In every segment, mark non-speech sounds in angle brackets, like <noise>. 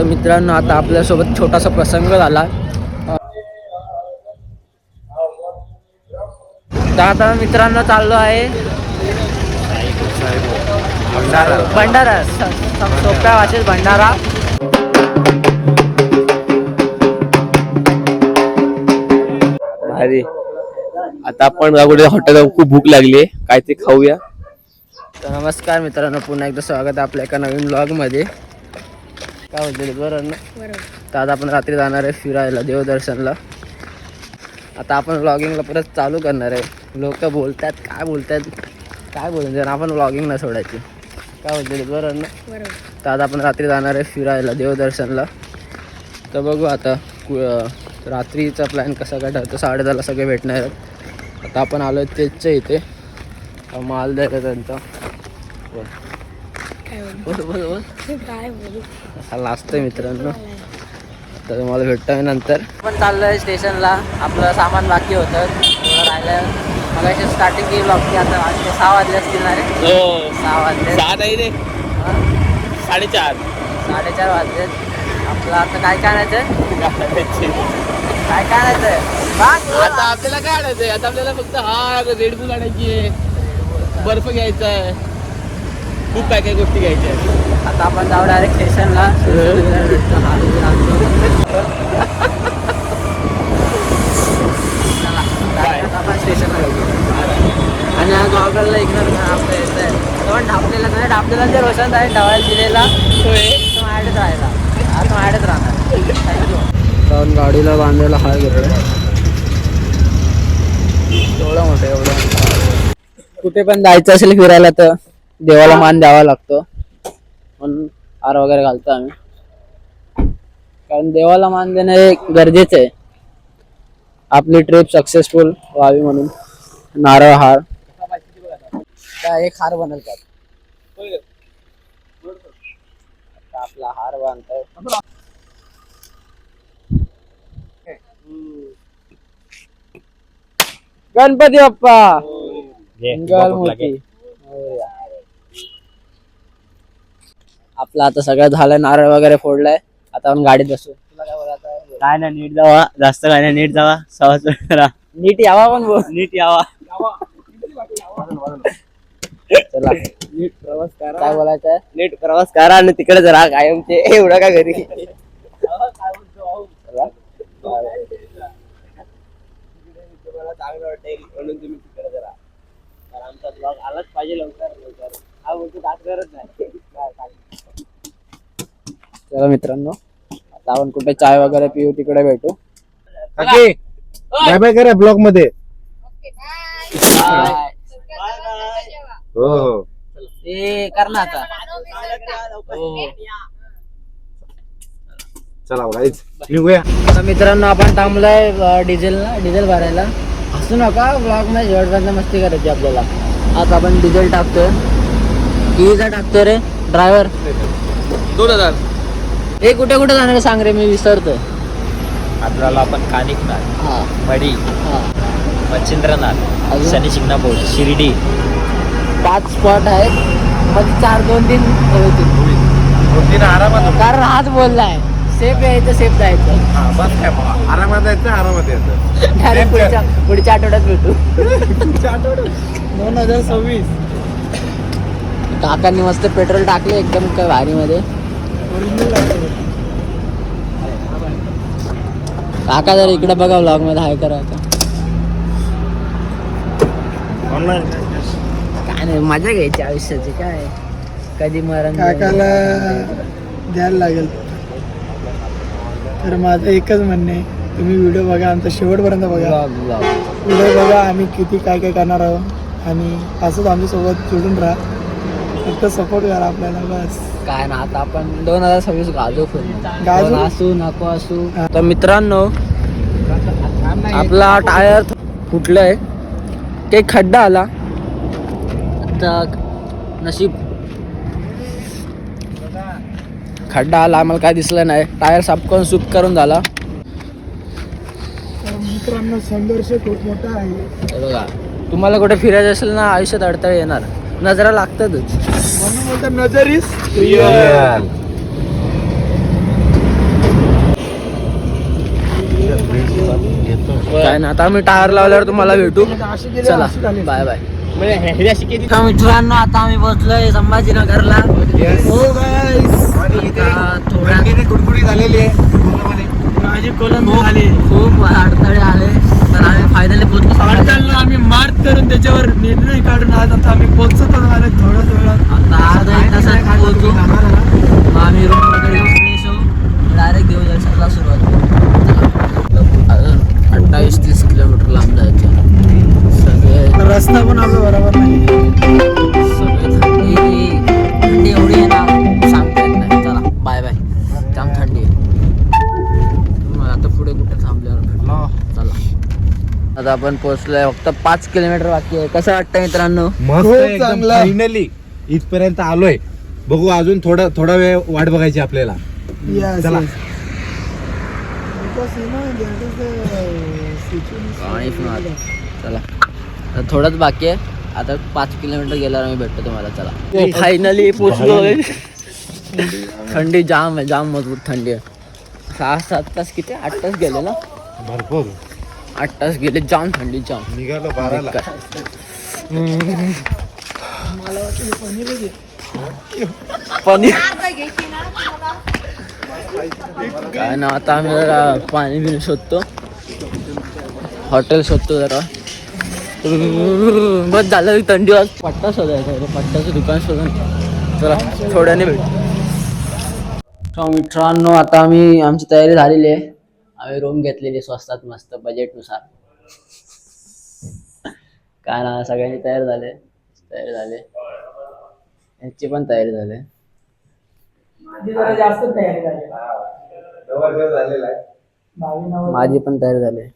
तर मित्रांनो आता आपल्यासोबत छोटासा प्रसंग झाला. तर आता मित्रांनो चाललो आहे भंडारा. सोप्या भाषेत भंडारा. अरे आता आपण कुठे हॉटेल खूप भूक लागली आहे. काय ते खाऊया. तर नमस्कार मित्रांनो पुन्हा एकदा स्वागत आहे आपल्या एका नवीन ब्लॉगमध्ये काय बोलते बरं ना? तर आज आपण रात्री जाणार आहे फिरायला देवदर्शनला. आता आपण व्लॉगिंगला परत चालू करणार आहे. लोक बोलतात काय बोलतात काय बोलतात आपण व्लॉगिंग ना सोडायची. काय बोलते बरं ना? तर आज आपण रात्री जाणार आहे फिरायला देवदर्शनला. तर बघू आता कु- रात्रीचा प्लॅन कसा काय ठरतो साडेदहाला सगळे भेटणार आहेत. आता आपण आलो तेचच्या इथे. अं, माल द्यायचा त्यांचा. बोल. बोल बोल बोल. असा लाजतोय मित्रांनो. तर तुम्हाला भेटतो मी नंतर. पण चाललोय स्टेशनला. आपलं सामान बाकी होतं. थोडं राहिलं. मला स्टार्टिंग केली ब्लॉगची आता वाजले सहा वाजले असतील ना रे? सहा वाजले. सहा नाही रे. हा? साडेचार. साडेचार वाजले. आपलं आता काय काय आणायचं काय काय आणायचं. आता आपल्याला काय आणायचंय आता आपल्याला फक्त हा रेड बुल आणायची आहे. बर्फ घ्यायचा आहे. खूप काय काय गोष्टी घ्यायच्या आहेत. आता आपण जाऊ डायरेक्ट स्टेशनला आपण स्टेशनला आणि हा गॉगलला इग्नोर करा आपलं येतं आहे तो पण ढापलेला नाही ढापलेला जे रोशन आहे डवायला दिलेला तो माझ्याकडेच राहिला. हा तो माझ्याकडेच राहणार. थँक्यू जाऊन गाडीला बांधायला हा घेतलं एवढं मोठं एवढं कुठे पण जायचं असेल फिरायला तर. देवाला मान द्यावा लागतो. म्हणून हार वगैरे घालतो आम्ही. कारण देवाला मान देणं हे गरजेचं आहे. आपली ट्रिप सक्सेसफुल व्हावी म्हणून. नारळ हार. काय एक हार बनवतात आपला हार बांधतोय. गणपती बाप्पा. मंगल मूर्ती आपलं आता सगळं झालं नारळ वगैरे फोडलाय. आता आपण गाडीत बसू. तुला काय बोलायचं आहे? काय नाही नीट जावा. जास्त काय नाही नीट जावा. सवाच करा नीट यावा पण बोल. नीट यावा. चला. नीट प्रवास करा. काय बोलायचं आहे नीट प्रवास करा आणि तिकडे जरा कायमचे एवढं का घरी? चला. चांगलं वाटेल म्हणून तुम्ही तिकडे जरा तर आमचा ब्लॉग आलाच पाहिजे लवकर लवकर हा बोलतो काय करत नाही. काय. चला मित्रांनो आता आपण कुठे चाय वगैरे पिऊ तिकडे भेटू. बाय बाय करा ब्लॉगमध्ये. हो हो. ए कर ना आता. चला गाईज निघूया. तर मित्रांनो आपण थांबलोय डिझेल ना डिझेल भरायला. असू नका ब्लॉगमध्ये शेवटपर्यंत मस्ती करायची आपल्याला. आता आपण डिझेल टाकतोय. कितीचा टाकतोय रे ड्रायव्हर दोन हजार. हे कुठे कुठे जाणार आहे सांग रे मी विसरतोय. आपल्याला आपण कानिकनाथ हा. मडी हा. मच्छिंद्रनाथ अजून? शनी शिंगणापूर शिर्डी. पाच स्पॉट आहेत. मध्ये चार दोन तीन होतील. आरामात कारण हाच बोललाय. सेफ यायचं सेफ जायचं. बस काय आरामात यायचं आरामात यायचं. डायरेक्ट पुढच्या पुढच्या आठवड्यात भेटू. दोन हजार सव्वीस. काकांनी मस्त पेट्रोल टाकले एकदम काय भारी मध्ये काका जर इकडे बघा व्लॉगमध्ये. हाय करा काय? नाही मजा घ्यायची आयुष्याची. काय? कधी मरण काकाला द्यायला लागेल. तर माझं एकच म्हणणं आहे तुम्ही व्हिडिओ बघा आमचा शेवटपर्यंत बघा. ब्लॉग ब्लॉग व्हिडिओ बघा आम्ही किती काय काय करणार आहोत. आणि असंच आमच्यासोबत जोडून राहा. फक्त सपोर्ट करा आपल्याला बस. काय ना आता आपण दोन हजार सव्वीस गाजो? कोण असू नको असू. तर मित्रांनो आपला टायर फुटलाय. ते खड्डा आला. आता नशीब. खड्डा आला आम्हाला काय दिसलं नाही. टायर साफ करून सूप करून झाला. तर मित्रांनो संघर्ष खूप मोठा आहे. हे बघा तुम्हाला कुठे फिरायचं असेल ना आयुष्यात अडथळे येणार. नजरा लागतातच. when the measure is real. काय ना आता आम्ही टायर लावल्यावर तुम्हाला भेटू. चला बाय बाय मित्रांनो आता आम्ही बसलोय संभाजीनगरला. हो, थोड्या गुडगुडी झालेली आहे. माझी कोलम झाली खूप आपण पोहोचलोय. फक्त पाच किलोमीटर बाकी आहे. कसं वाटतं मित्रांनो? खूप चांगलं. फायनली इथपर्यंत आलोय. बघू अजून थोडा थोडा वेळ वाट बघायची आपल्याला. Yes, चला. yes. Because, you know, that is the situation is आणि पण आता. चला. आता थोडंच बाकी आहे. आता पाच किलोमीटर गेल्यावर आम्ही भेटतो तुम्हाला. चला. फायनली पोचलो थंडी जाम आहे. जाम मजबूत थंडी आहे. सहा सात तास किती? आठ तास गेले ना? भरपूर. आठ तास गेले जाम थंडी जाम. निघालो बाराला. पनीर काय ना आता आम्ही जरा पाणी बिणी शोधतो. हॉटेल शोधतो जरा. बस झालं थंडी वाज पट्टा शोधायचा आहे. पट्ट्याचं दुकान शोधून. चला थोड्याने भेट. मित्रांनो आता आम्ही आमची तयारी झालेली आहे. आम्ही रूम घेतलेली स्वस्तात मस्त बजेटनुसार काय ना सगळ्यांची तयार झाले. तयार झाले. यांची पण तयारी झाली. माझी जरा जास्त तयारी झाली. माझी पण तयारी झाली.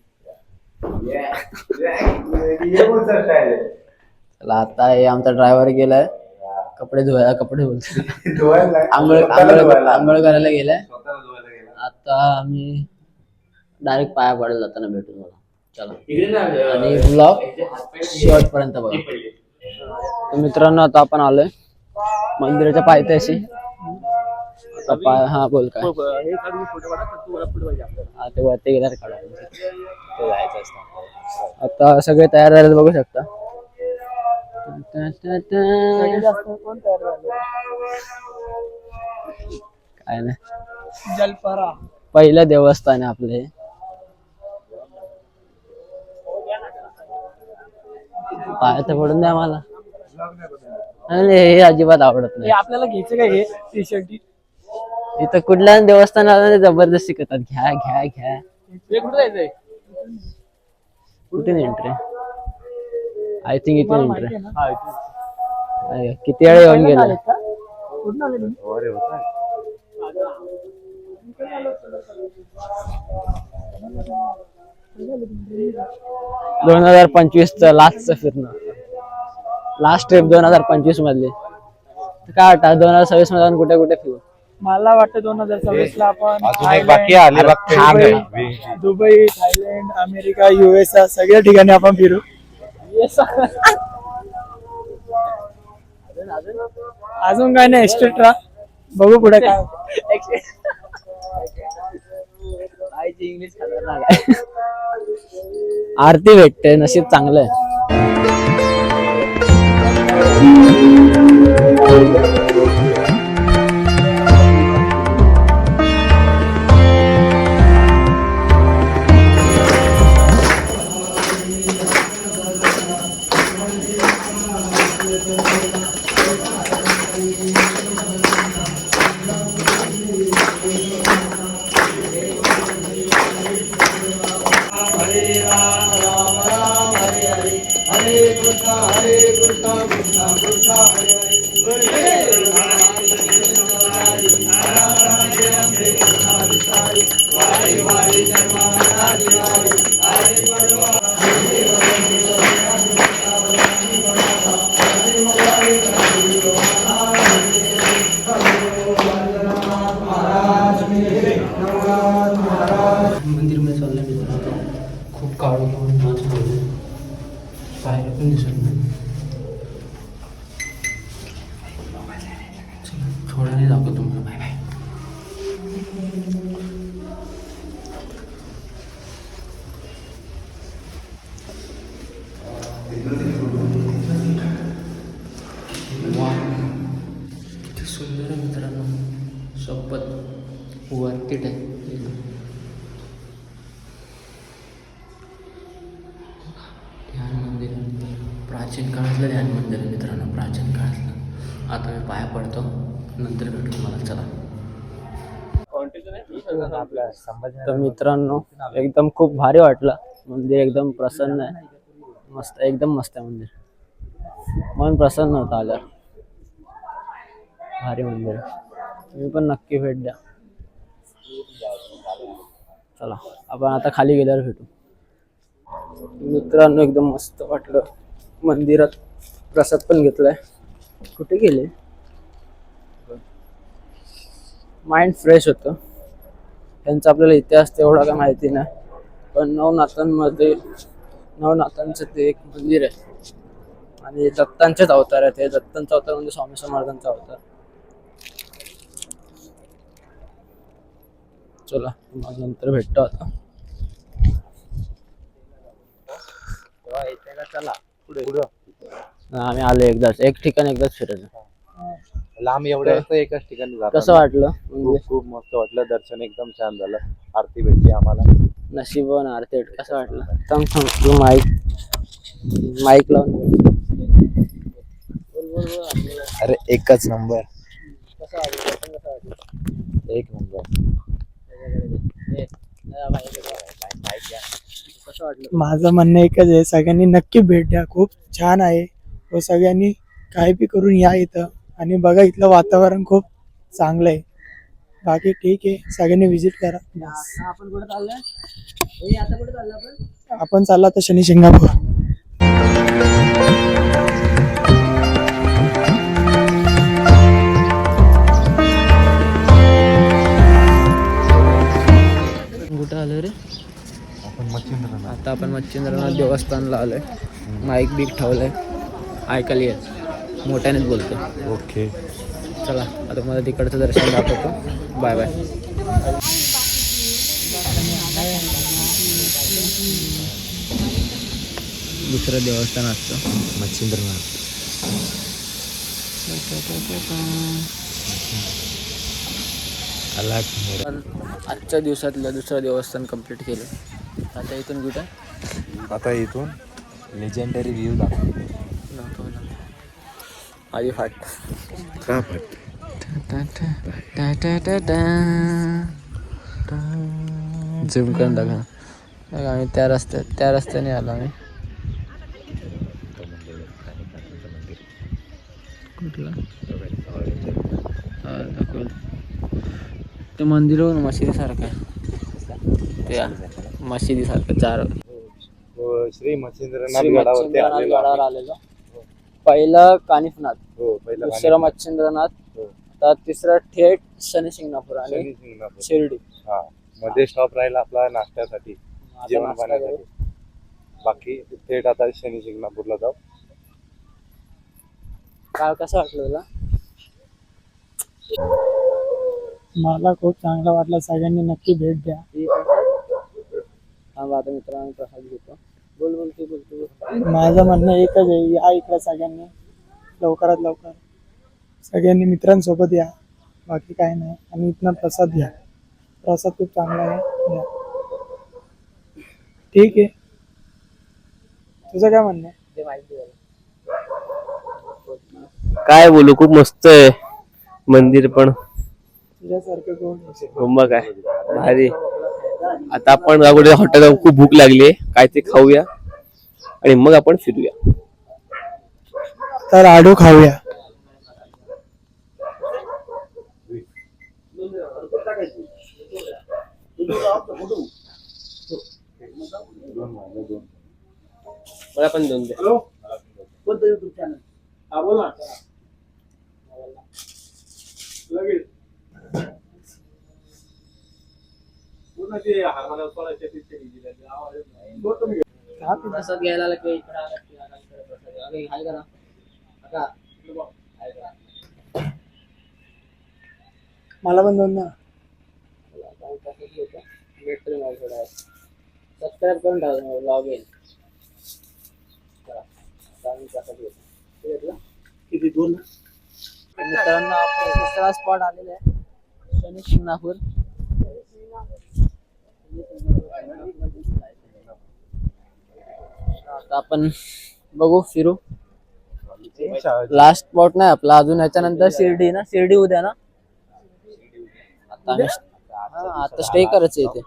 चला आता हे आमचा ड्रायव्हर गेलाय. कपडे धुवायला कपडे बोलतो <laughs> आंघोळ आंघोळ आंघोळ करायला गेलाय. आता आम्ही डायरेक्ट पाया पडेल जाताना भेटू मला चला. आणि ब्लॉग शेवटपर्यंत बघा. तर मित्रांनो आता आपण आलोय मंदिराच्या पायथ्याशी. आता पाय हा बोल काय. हा ते वरती गेल्यावर आता सगळे तयार झाले बघू शकता. काय नाही. जलपरा. पहिलं देवस्थान आहे आपले पाय तर पडून द्या मला. नाही, हे अजिबात आवडत हे नाही आपल्याला घ्यायचं काय हे? टी शर्ट इथं कुठल्या देवस्थानाला नाही जबरदस्ती करतात? घ्या घ्या घ्या. हे कुठं जायचंय? कुठे एंट्री आय थिंक इथे माहिती एंट्री आहे ना? किती वेळा येऊन गेलो? आलेत का? कुठून आले तुम्ही? दोन हजार पंचवीस च लास्टचं फिरणं. लास्ट ट्रिप दोन हजार पंचवीस मधली. तर काय वाटतं दोन हजार सव्वीसमध्ये आपण कुठे कुठे फिरू? मला वाटतं दोन हजार सव्वीस ला आपण अजून एक बाकी आहे, अलिबाग ते Thailand, Dubai. Dubai Thailand America US सगळ्या ठिकाणी आपण फिरू. अजून काय नाही एक्स्ट्रा बघू पुढे काय <laughs> इंग्लिश खतरनाक आहे. आरती भेटते नशीब चांगलं आहे. बाहेर पण दिसत नाही चला, थोड्याने दाखवतो तुम्हाला बाय बाय वरती आहे ध्यान मंदिर प्राचीन काळातलं ध्यान मंदिर आहे मित्रांनो प्राचीन काळातलं आता मी पाया पडतो नंतर भेटू तुम्हाला. चला. तर मित्रांनो एकदम खूप भारी वाटलं. मंदिर एकदम प्रसन्न आहे. मस्त एकदम मस्त आहे मंदिर. मन प्रसन्न होतं आलं भारी मंदिर तुम्ही पण नक्की भेट द्या. चला आपण आता खाली गेल्यावर भेटू. मित्रांनो एकदम मस्त वाटलं. मंदिरात प्रसाद पण घेतलाय. कुठे गेले? माइंड फ्रेश होतं. त्यांचा आपल्याला इतिहास तेवढा काय माहिती नाही. पण नवनाथांमध्ये नवनाथांचं ते एक मंदिर आहे. आणि दत्तांचेच अवतार आहे ते दत्तांचा अवतार म्हणजे स्वामी समर्थांचा अवतार. चला मग नंतर भेटतो आता. चला? पुढे. आम्ही आलो एकदाच. एक ठिकाण एकदाच फिरायचं. लांब एवढ्या असं एकाच ठिकाणी जातो कसं वाटलं? म्हणजे? खूप खूप मस्त वाटलं. दर्शन एकदम छान झालं. आरती भेटली आम्हाला. नशीबवान आरती कसं वाटलं? माईक माईक लावून बोल. अरे एकच नंबर कसं वाटलं? दर्शन कसं वाटलं? एक नंबर. कसं वाटलं माझं म्हणणं एकच आहे सगळ्यांनी नक्की भेट द्या. खूप छान आहे. व सगळ्यांनी काय बी करून या इथं. आणि बघा इथलं वातावरण खूप चांगलं आहे. बाकी ठीक आहे. सगळ्यांनी व्हिजिट करा. आता आपण कुठे चाललोय? आता कुठे चाललो आपण? आपण चालला तर शनी शिंगापूर. कुठं आलो रे? आपण मच्छिंद्रनाथ आता आपण मच्छिंद्रनाथ देवस्थानला आलोय. माईक बिक ठेवलंय. ऐकायला येत मोठ्यानेच बोलतो. ओके. चला आता मला तिकडचं दर्शन दाखवतो. Bye bye. दुसरं देवस्थान असतं. मच्छिंद्रनाथ. आजच्या दिवसातलं दुसरं देवस्थान कंप्लीट केलं. आता इथून कुठं? आता इथून लेजेंडरी व्ह्यू दाखव आधी फाट का झूम करून टाका बघा, आम्ही त्या रस्त्यात त्या रस्त्याने आलो आम्ही कुठला. ते मंदिर बघ ना, मशिदीसारखं आहे ते मशिदीसारखं चार श्री मच्छिंद्रनाथ गडावर. आलेलो पहिलं कानिफनाथ दुसरं मच्छिंद्रनाथ हो. आता तिसरं थेट शनी शिंगणापूर आणि. शिर्डी. हा मध्ये स्टॉप राहिला आपला नाश्त्यासाठी जेवण पाण्यासाठी बाकी थेट आता शनी शिंगणापूरला जाऊ. काय कसं वाटलं तुला? मला खूप चांगलं वाटलं. सगळ्यांनी नक्की भेट द्या. थांबा आता मित्रांनो प्रसाद घेतो. बोल बोल तू बोल तू बोल. माझं म्हणणं एकच आहे या इकडं सगळ्यांनी. लवकरात लवकर. सगळ्यांनी मित्रांसोबत या. बाकी काय नाही. आणि इथनं प्रसाद घ्या. प्रसाद खूप चांगला आहे. घ्या ठीक आहे. तुझं काय म्हणणं आहे? काय बोलू खूप मस्त आहे. मंदिर पण. तुझ्यासारखं कोण? मग काय भारी. आता आपण हॉटेल खूप भूक लागली काय ते खाऊया. आणि मग आपण फिरूया. तर लाडू खाऊया. मला पण दोन द्या खा पिझ्झा. प्रसाद घ्यायला आला की इकडं आला की आला इकडं प्रसाद घ्या. अरे, हाय का ना? काका, हाय का? मला पण दोन ना चला, आता आम्ही प्रसाद घेतो. भेटतो थोड्या. सबस्क्राईब करून ठेवा? किती? दोन मित्रांनो आपण तिसरा स्पॉट आलेला आहे शनी शिंगणापूर आता आपण बघू फिरू. लास्ट स्पॉट नाही आपला अजून याच्यानंतर शिर्डी ना? शिर्डी उद्या ना? आता आता स्टे करायचं इथे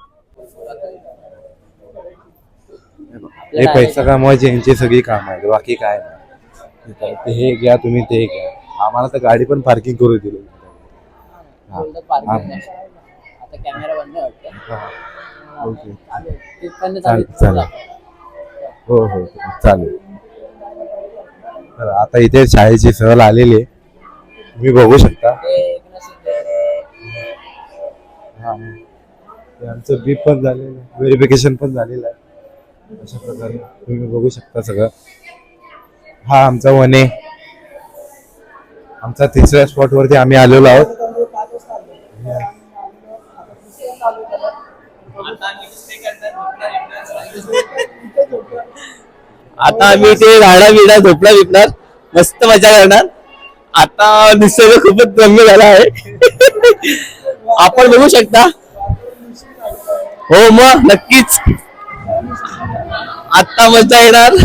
हे पैसा कमवायची यांची सगळी काम आहेत बाकी काय नाही. ते हे घ्या तुम्ही ते घ्या. आम्हाला तर गाडी पण पार्किंग करू दिली. हा. बोलतात parking नाही. आता कॅमेरा बंद आहे वाटतं. हा. ओके. तिथपर्यंत चालेल चालू. चालेल. हो हो चालेल. तर आता इथे शाळेची सहल आलेली. आहे तुम्ही बघू शकता. ते- हा. ते आमचं बीप पण झालेलं आहे. व्हेरिफिकेशन पण झालेलं आहे. अशा प्रकारे तुम्ही बघू शकता सगळं. हा आमचा वने. आमचा तिसऱ्या स्पॉट वरती आम्ही आलेलो आहोत. आता आम्ही ते राहणार बिडणार झोपला बिपणार मस्त मजा करणार. आता निसर्ग खूपच रम्य झाला आहे. आपण बघू शकता. हो मग नक्कीच. आता मजा येणार.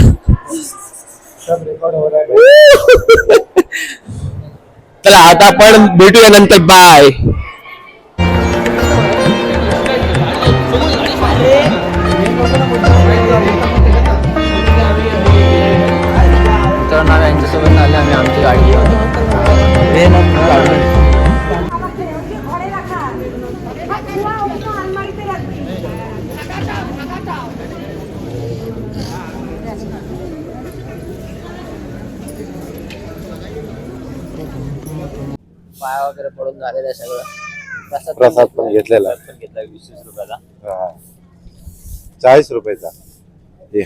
चला आता आपण भेटूया नंतर. बाय झालेलं आहे सगळं प्रसाद प्रसाद पण घेतलेला. हा. चाळीस रुपयाचा ये.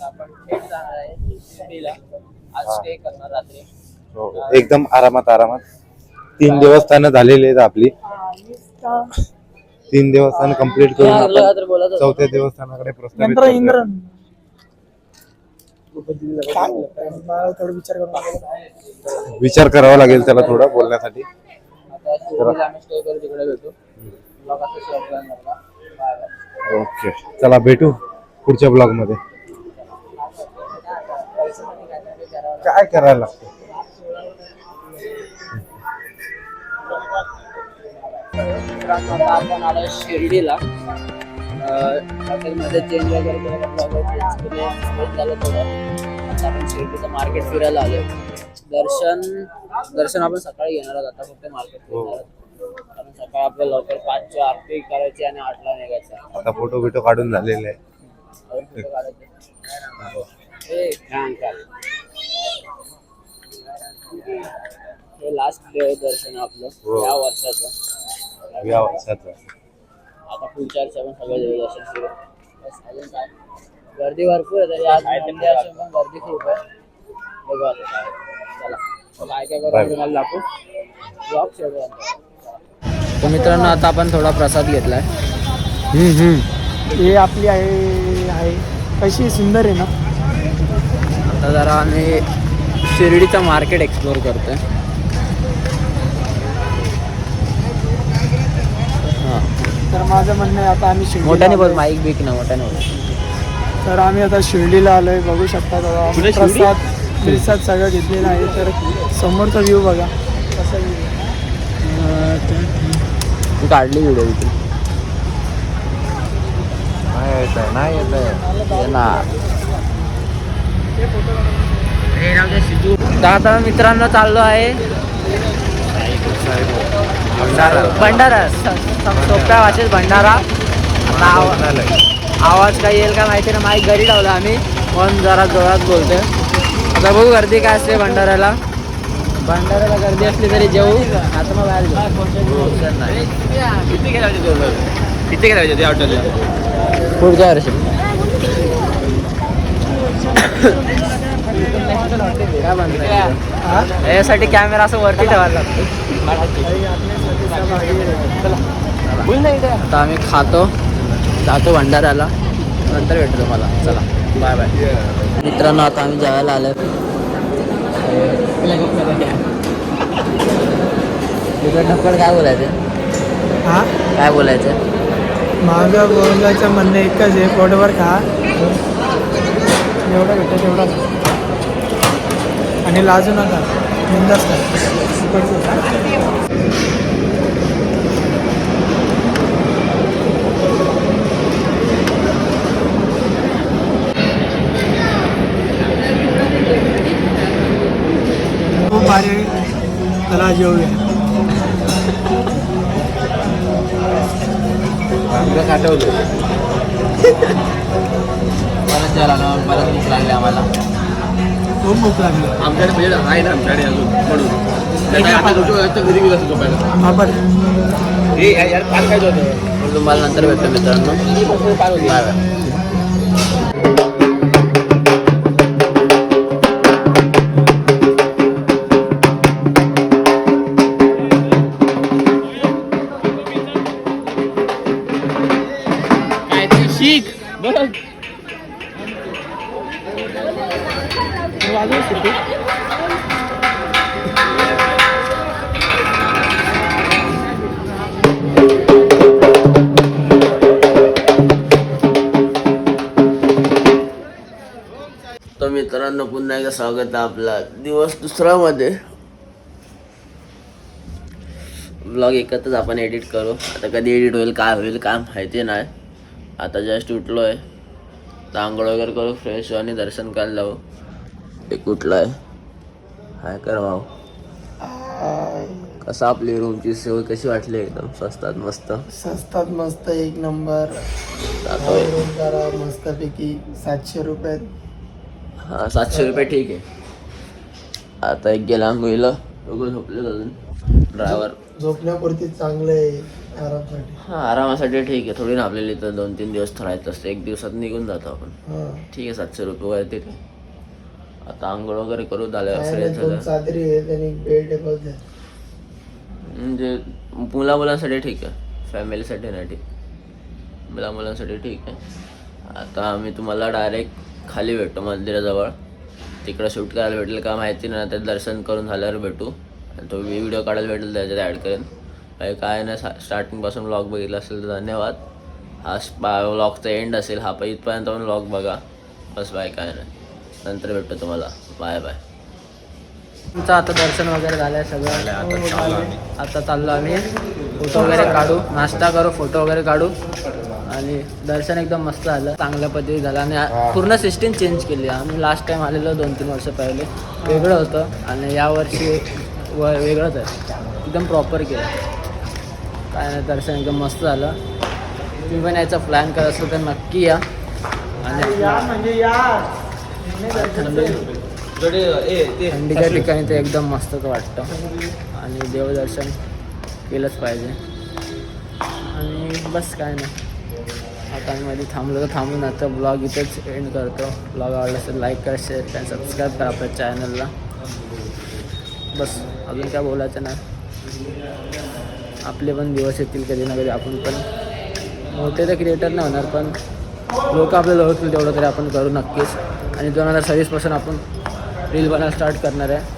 आपण थेट जाणार आहे शिर्डीला. आज स्टे करणार रात्री हो. एकदम आरामात आरामात तीन देवस्थानं झालेली आहेत आपली तीन देवस्थान कंप्लीट करून लागलं आपण तर बोलत होतो. चौथ्या देवस्थानाकडे प्रस्थापित नंतर करतोय. इंद्रन काय मला थोडं विचार करून. विचार करावा लागेल त्याला थोडा बोलण्यासाठी आता शिर्डीला आम्ही स्टे करू तिकडे भेटू. ब्लॉग असं शेअर करणार का? Bye bye. ओके चला भेटू पुढच्या ब्लॉगमध्ये काय करायला लागतं? आपण आलो शिर्डीला. हॉटेलमध्ये चेंज वगैरे केलं झालं थोडं. आता आपण शिर्डीचं मार्केट फिरायला आलो दर्शन दर्शन आपण सकाळी घेणार आहोत आता फक्त मार्केट फिरणार आहोत. कारण सकाळी आपल्याला लवकर पाचची आरती करायची आणि आठला निघायचं. आता फोटो बिटो काढून झालेले आहे अजून कुठं काढायचं? ए, छान. हे लास्ट दर्शन आहे आपलं हो. या वर्षाचं या वर्षाचं आता पुढच्या वर्षी आपण सगळं देवदर्शन करू बस अजून काय गर्दी भरपूर आहे तरी आज मंडे असून पण गर्दी खूप आहे. बघू आता काय चला. काय काय Bye. करू तुम्हाला दाखवू. ब्लॉग शेवट तर मित्रांनो आता आपण थोडा प्रसाद घेतलाय. हे आपली आहे आहे. कशी सुंदर आहे ना. आता जरा आम्ही शिर्डीचं मार्केट एक्सप्लोर करतोय. हां तर माझं म्हणणं आहे आता आम्ही शिर्डीला मोठ्याने बोल. माईक बिक ना मोठ्याने बोल. तर आम्ही आता शिर्डीला आलोय बघू शकता दादा प्रसाद प्रसाद सगळं घेतलेला आहे तर समोरचा व्ह्यू बघा. कसा व्ह्यू काढली व्हिडिओ इथे नाही येत आहे नाही येत आहे. तर आता मित्रांनो चाललो आहे. भंडारा. सोप्या भाषेत भंडारा. आव- आवाज काय येईल का माहिती ना माईक घरी लावला आम्ही. पण जरा जोरात बोलतोय. आता बघू गर्दी काय असते भंडाऱ्याला. भंडाऱ्याला गर्दी असली तरी जेवू. आता मग बाहेर. किती किती हॉटेलला पुढच्या वर्षी. काय यासाठी कॅमेरा असं वरती ठेवायला लागतो. आता आम्ही खातो. जातो भंडाऱ्याला. नंतर भेटतो मला चला. बाय बाय मित्रांनो आता आम्ही जेवायला आलो तुझं काय बोलायचं? हा? काय बोलायचं? माझं बोलायचं म्हणणं एकच आहे. पोटभर खा. जेवढं भेटतं तेवढं आणि लाजू नका. बिंदास खूप भारी जेवूया. परत जेवायला ना परत भूक लागली आम्हाला. खूप भूक लागली? आमच्याकडे म्हणजे आहे ना आमच्याकडे अजून म्हणून. घरी गेलं असतो झोपायला. आपण हे यार फार काय होतं तुम्हाला नंतर भेटतो मित्रांनो. Bye bye. शिक बघ तर मित्रांनो पुन्हा एकदा स्वागत आहे आपला दिवस दुसरामध्ये. ब्लॉग एकत्रच आपण एडिट करू. आता कधी एडिट होईल काय होईल काय माहिती नाही. आता जस्ट उठलो आहे तर आंघोळ वगैरे करू फ्रेश आणि दर्शन करायला जाऊ. एक उठलो आहे हाय कर भाऊ. कसं आपली रूमची सोय कशी वाटली एकदम? स्वस्तात मस्त. स्वस्तात मस्त एक नंबर रूम करा मस्तपैकी सातशे रुपयात हा सातशे रुपये ठीक आहे. आता एक गेला आंघोळीला दोघं झोपले अजून. ड्रायव्हर झोपण्यापुरती चांगलं आहे आरामसाठी. हा आरामासाठी ठीक आहे. थोडी ना आपल्याला इथं दोन तीन दिवस थांबायचं असतं. एक दिवसात निघून जातो आपण. हा. ठीक आहे सातशे रुपये वरती ते आता आंघोळ वगैरे करू झालं काय फ्रेश नाही, दोन झालं चादरी आहेत आणि बेड टेबल आहे म्हणजे मुला मुलांसाठी ठीक आहे. फॅमिलीसाठी नाही ठीक. मुला मुलांसाठी ठीक आहे. आता आम्ही तुम्हाला डायरेक्ट खाली भेटतो मंदिराजवळ. तिकडं शूट करायला भेटेल का माहिती नाही. ते दर्शन करून झाल्यावर भेटू. आणि तो व्हिडिओ काढायला भेटेल त्याच्यात ॲड करेन. काही काय नाही स्टार्टिंगपासून व्लॉग बघितला असेल तर धन्यवाद. हा व्लॉगचा एंड असेल हा पण इथपर्यंत पण व्लॉग बघा. बस बाय काय नाही. नंतर भेटतो तुम्हाला. बाय बाय तुमचं आता दर्शन वगैरे झालंय सगळं. आता चाललो आम्ही. फोटो वगैरे काढू. नाश्ता करू फोटो वगैरे काढू. आणि दर्शन एकदम मस्त झालं. चांगल्या पद्धतीने झालं. आणि पूर्ण सिस्टीम चेंज केली. आम्ही लास्ट टाइम आलेलो दोन तीन वर्ष पहिले. वेगळं होतं. आणि यावर्षी व वेगळंच आहे. एकदम प्रॉपर केलं. काय नाही दर्शन एकदम मस्त झालं. तुम्ही पण याचा प्लॅन करत असेल तर नक्की या. आणि म्हणजे थंडीच्या ठिकाणी ते एकदम मस्तच वाटतं. आणि देवदर्शन केलंच पाहिजे. आणि बस काय नाही. आता आम्ही मध्ये थांबलो तर थांबून आता ब्लॉग इथेच एंड करतो. ब्लॉग आवडला असेल लाईक करा शेअर करा सबस्क्राईब करा आपल्या चॅनलला बस अजून काय बोलायचं नाही. आपले पण दिवस येतील कधी ना कधी आपण पण. मोठे तर क्रिएटर नाही होणार पण लोक आपल्याला ओळखतील तेवढं तरी आपण करू नक्कीच. आणि दोन हजार सव्वीसपासून आपण रील बनायला स्टार्ट करणार आहे.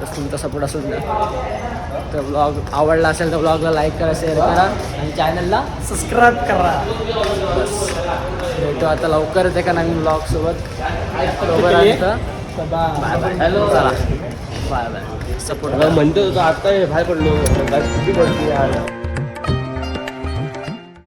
तर तुमचा सपोर्ट असून द्या तर ब्लॉग आवडला असेल तर ब्लॉगला लाईक करा शेअर करा आणि चॅनलला सबस्क्राईब करा. बस. भेटू आता लवकरच एका नवीन ब्लॉगसोबत बाय बाय हॅलो चला. Bye bye support. म्हणतो आता बाहेर पडलो. किती पडली